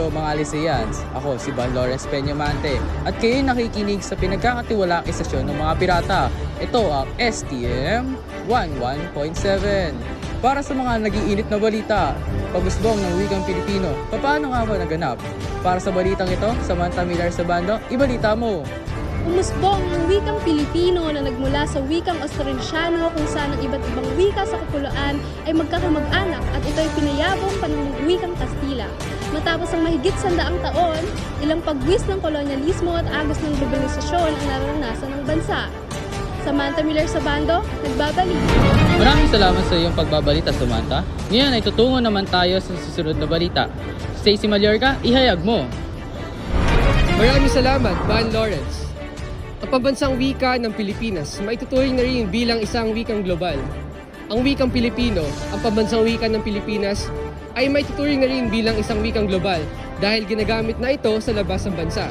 inyo mga Alisayans. Ako si Van Lawrence Peñamante at kayo nakikinig sa pinagkakatiwalaang istasyon ng mga pirata. Ito ang STM 11.7. Para sa mga nagiinit na balita, pagusbong ng wikang Pilipino, paano nga ba naganap? Para sa balitang ito, Samantha Miller sa bando, ibalita mo! Umusbong ang wikang Pilipino na nagmula sa wikang Austronesiano kung saan ang iba't ibang wika sa kapuluan ay magkakamag-anak at ito'y pinayabong pa ng wikang Kastila. Matapos ang mahigit sandaang taon, ilang pagwis ng kolonyalismo at agos ng globalisasyon ang naranasan ng bansa. Samantha Miller sa bando, nagbabalik. Maraming salamat sa iyong pagbabalita, Samantha. Ngayon ay tutungo naman tayo sa susunod na balita. Stacy Mallorca, ihayag mo! Maraming salamat, Van Lawrence. Ang pambansang wika ng Pilipinas maituturing na rin bilang isang wikang global. Ang wikang Pilipino, ang pambansang wika ng Pilipinas, ay maituturing na rin bilang isang wikang global dahil ginagamit na ito sa labas ng bansa.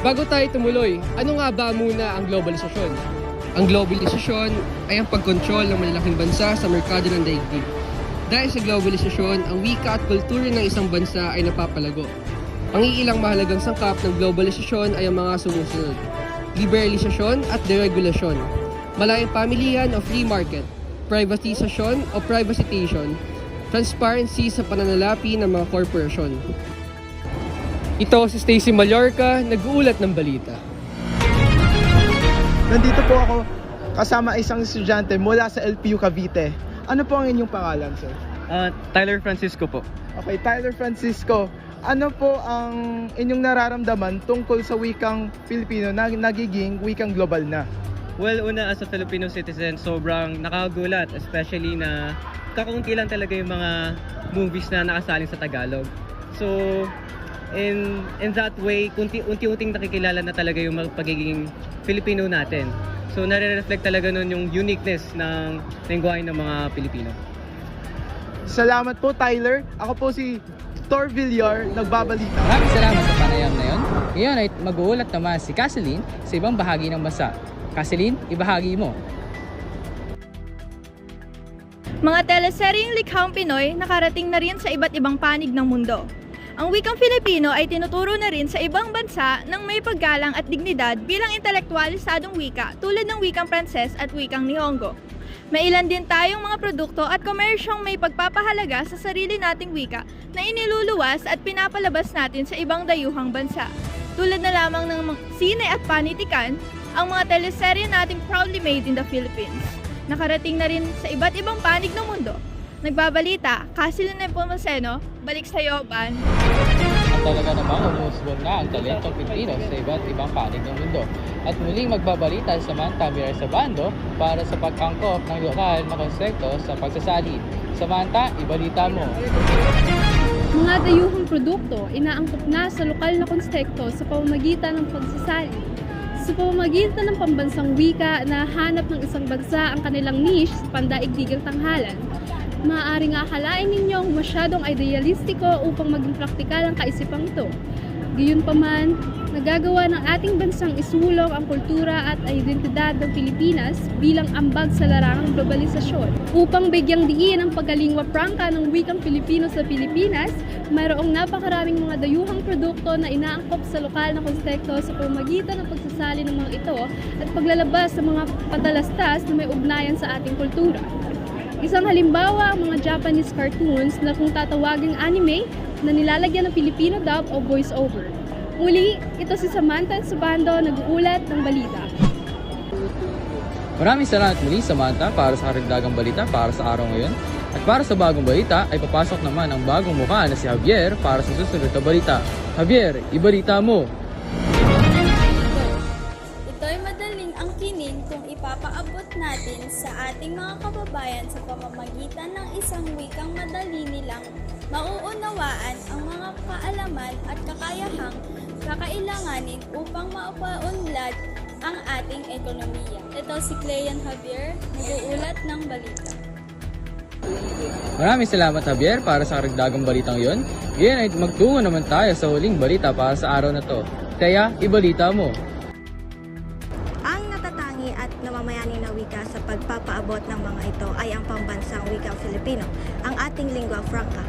Bago tayo tumuloy, ano nga ba muna ang globalisasyon? Ang globalisasyon ay ang pagkontrol ng malalaking bansa sa merkado ng daigdig. Dahil sa globalisasyon, ang wika at kultura ng isang bansa ay napapalago. Ang iilang mahalagang sangkap ng globalisasyon ay ang mga sumusunod. Liberalisasyon at deregulasyon. Malayang pamilihan o free market. Privatisasyon o privatization. Transparency sa pananalapi ng mga korporasyon. Ito si Stacy Mallorca, nag-uulat ng balita. Nandito po ako kasama isang estudyante mula sa LPU Cavite. Ano po ang inyong pangalan, sir? Ah, Tyler Francisco po. Okay, Tyler Francisco. Ano po ang inyong nararamdaman tungkol sa wikang Filipino na nagiging wikang global na? Well, una as a Filipino citizen, sobrang nakagulat, especially na kakaunti lang talaga yung mga movies na nakasaling sa Tagalog. So, in in that way, unti unti-unting nakikilala na talaga yung pagiging Filipino natin. So, nare-reflect talaga nun yung uniqueness ng lengguwahe ng mga Pilipino. Salamat po, Tyler. Ako po si Tor Villar, nagbabalita. Maraming salamat sa panayam na yon. Ngayon ay mag-uulat naman si Kathleen sa ibang bahagi ng bansa. Kathleen, ibahagi mo. Mga teleseryeng likhang Pinoy nakarating na rin sa iba't ibang panig ng mundo. Ang wikang Filipino ay tinuturo na rin sa ibang bansa ng may paggalang at dignidad bilang intelektualisadong wika tulad ng wikang Pranses at wikang Nihongo. May ilan din tayong mga produkto at komersyong may pagpapahalaga sa sarili nating wika na iniluluwas at pinapalabas natin sa ibang dayuhang bansa. Tulad na lamang ng sine at panitikan, ang mga teleserye nating proudly made in the Philippines. Nakarating na rin sa iba't ibang panig ng mundo. Nagbabalita, Casilin Nepomuceno, balik sa'yo, Ban. At talaga namang umusbong na ang talentong Pilipino sa iba't ibang panig ng mundo. At muling magbabalita sa Samantha Mirar sa bando para sa pagkangkop ng lokal na konsepto sa pagsasali. Samantha, ibalita mo. Mga dayuhang produkto inaangkop na sa lokal na konstekto sa pamamagitan ng pagsasali. Sa pamamagitan ng pambansang wika na hanap ng isang bansa ang kanilang niche sa pandaigdigang tanghalan. Maaaring akalain ninyong masyadong idealistiko upang maging praktikal ang kaisipang ito. Gayunpaman, nagagawa ng ating bansang isulong ang kultura at identidad ng Pilipinas bilang ambag sa larangang globalisasyon. Upang bigyang diin ang pagkalingwa prangka ng wikang Pilipino sa Pilipinas, mayroong napakaraming mga dayuhang produkto na inaangkop sa lokal na konteksto sa pamamagitan ng pagsasali ng mga ito at paglalabas sa mga patalastas na may ugnayan sa ating kultura. Isang halimbawa ang mga Japanese cartoons na kung tatawaging anime na nilalagyan ng Filipino dub o voice-over. Muli, ito si Samantha Subando nag-uulat ng balita. Maraming salamat muli Samantha para sa karagdagang balita para sa araw ngayon. At para sa bagong balita ay papasok naman ang bagong mukha na si Javier para sa susunod na balita. Javier, ibalita mo. Ito'y madaling angkinin kung ipapaabot natin sa ating mga kababayan sa pamamagitan ng isang wikang madali nilang mauunawaan ang mga kaalaman at kakayahang kakailanganin upang maupaunlad ang ating ekonomiya. Ito si Clean Javier, nag-uulat ng balita. Maraming salamat Javier para sa karagdagang balitang yon. Ngayon ay magtungo naman tayo sa huling balita para sa araw na to. Kaya, ibalita mo. Ang natatangi at namamayani na wika sa pagpapaabot ng mga ito ay ang pambansang wikang Filipino, ang ating lingua franca.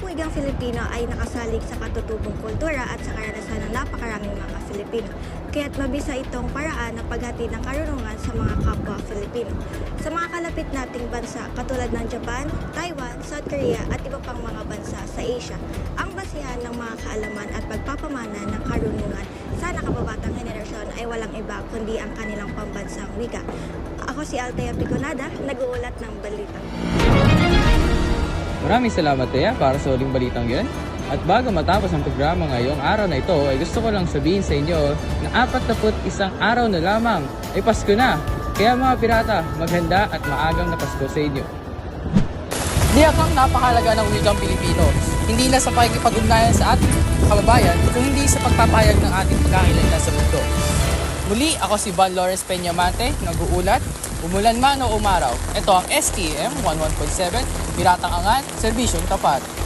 Ang pong wikang Filipino ay nakasalig sa katutubong kultura at sa karanasan ng napakaraming mga Filipino. Kaya't mabisa itong paraan ng paghatid ng karunungan sa mga kapwa Filipino. Sa mga kalapit nating bansa katulad ng Japan, Taiwan, South Korea at iba pang mga bansa sa Asia, ang basihan ng mga kaalaman at pagpapamana ng karunungan sa nakababatang henerasyon ay walang iba kundi ang kanilang pambansang wika. Ako si Althea Piconada, nag-uulat ng balita. Maraming salamat Tea para sa uling balitang yun. At bago matapos ang programa ngayong araw na ito, ay gusto ko lang sabihin sa inyo na 41 araw na lamang ay Pasko na. Kaya mga pirata, maghanda at maagang na Pasko sa inyo. Diyak ang napakalaga ng wikang Pilipino. Hindi na sa pakikipag-ugnayan sa ating kababayan, kung hindi sa pagpapayag ng ating pagkakailanlan sa mundo. Muli, ako si Van Lawrence Peñamante, nag-uulat, umulan man o umaraw. Ito ang STM 11.7, Piratang Angat, Serbisyong Tapat.